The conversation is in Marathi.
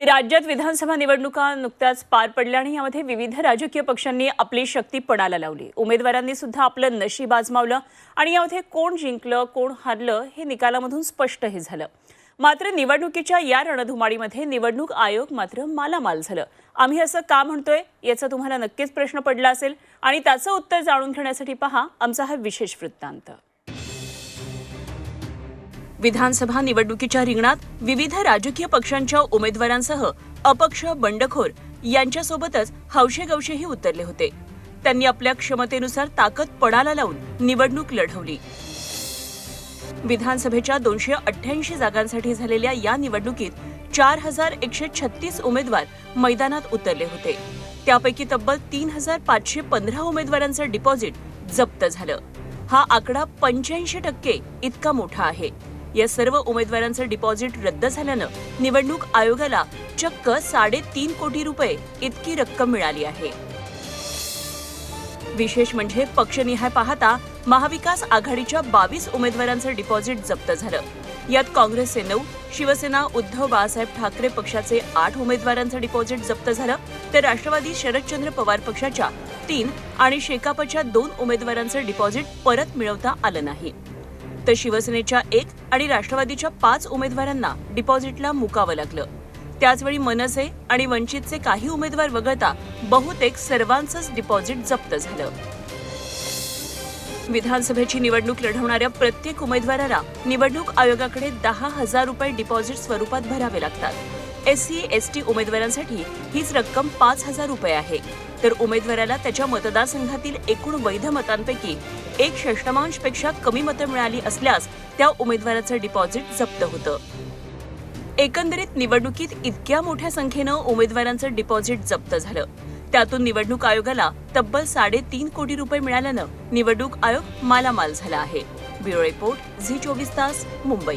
राज्यात विधानसभा निवडणुका नुकत्याच पार पडल्या आणि यामध्ये विविध राजकीय पक्षांनी आपली शक्ती पणाला लावली. उमेदवारांनी सुद्धा आपलं नशीब आजमावलं आणि यामध्ये कोण जिंकलं कोण हरलं हे निकालामधून स्पष्टही झालं. मात्र निवडणुकीच्या या रणधुमाडीमध्ये निवडणूक आयोग मात्र मालामाल झालं. आम्ही असं का म्हणतोय याचा तुम्हाला नक्कीच प्रश्न पडला असेल आणि त्याचं उत्तर जाणून घेण्यासाठी पहा आमचा हा विशेष वृत्तांत. विधानसभा निवडणुकीच्या रिंगणात विविध राजकीय पक्षांच्या उमेदवारांसह अपक्ष बंडखोर यांच्यासोबतच हौशेगवशेही उतरले होते. त्यांनी आपल्या क्षमतेनुसार ताकद पणाला लावून निवडणूक लढवली. विधानसभेच्या दोनशे अठ्ठ्याऐंशी जागांसाठी झालेल्या या निवडणुकीत चार हजार एकशे छत्तीस उमेदवार मैदानात उतरले होते. त्यापैकी तब्बल तीन हजार पाचशे पंधरा उमेदवारांचं डिपॉझिट जप्त झालं. हा आकडा पंच्याऐंशी टक्के इतका मोठा आहे. या सर्व उमेदवारांचं डिपॉझिट रद्द झाल्यानं निवडणूक आयोगाला चक्क साडेतीन कोटी रुपये इतकी रक्कम मिळाली आहे. विशेष म्हणजे पक्षनिहाय पाहता महाविकास आघाडीच्या बावीस उमेदवारांचं डिपॉझिट जप्त झालं. यात काँग्रेसचे नऊ शिवसेना उद्धव बाळासाहेब ठाकरे पक्षाचे आठ उमेदवारांचं डिपॉझिट जप्त झालं तर राष्ट्रवादी शरदचंद्र पवार पक्षाच्या तीन आणि शेकापच्या दोन उमेदवारांचं डिपॉझिट परत मिळवता आलं नाही. तर शिवसेनेच्या एक आणि राष्ट्रवादीच्या पाच उमेदवारांना डिपॉझिटला मुकावं लागलं. त्याचवेळी मनसे आणि वंचितचे काही उमेदवार वगळता बहुतेक सर्वांचंच डिपॉझिट जप्त झालं. विधानसभेची निवडणूक लढवणाऱ्या प्रत्येक उमेदवाराला निवडणूक आयोगाकडे दहा हजार रुपये डिपॉझिट स्वरूपात भरावे लागतात. एस सी एस टी उमेदवारांसाठी हीच रक्कम पाच हजार रुपये आहे. तर उमेदवाराला त्याच्या मतदारसंघातील एकूण वैध मतांपैकी एक षष्टमांशपेक्षा कमी मतं मिळाली असल्यास त्या उमेदवाराचं डिपॉझिट जप्त होतं. एकंदरीत निवडणुकीत इतक्या मोठ्या संख्येनं उमेदवारांचं डिपॉझिट जप्त झालं. त्यातून निवडणूक आयोगाला तब्बल साडेतीन कोटी रुपये मिळाल्यानं निवडणूक आयोग मालामाल झाला आहे. ब्युरो रिपोर्ट झी चोवीस तास मुंबई.